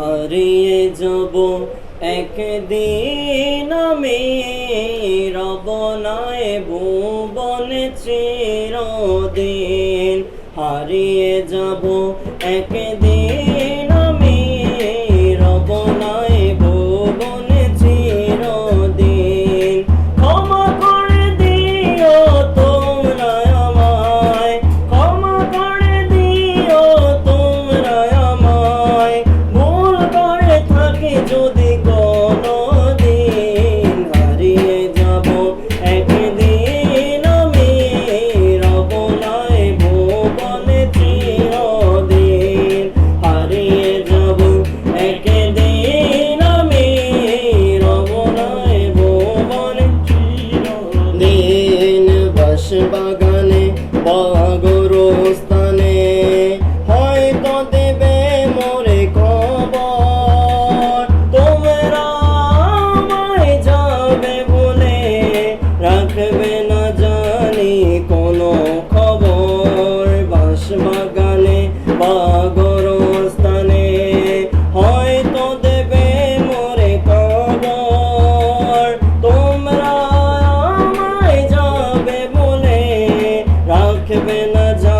হারিয়ে যাব। একদিন আমি রব রবনায় ভুবনে চিরদিন হারিয়ে যাব। একদিন যদি কোনদিন হারিয়ে যাব, একদিন আমি রব নাই ভুবনে চিরদিন। হারিয়ে যাব, একদিন আমি রব ভুবনে চিরদিন। বাস বাগানে বাগ নেবে না জানি কোনো খবর। বাঁশবাগানে বা স্থানে হয়তো দেবে মরে খবর। তোমরা আমায় যাবে বলে রাখবে না জানি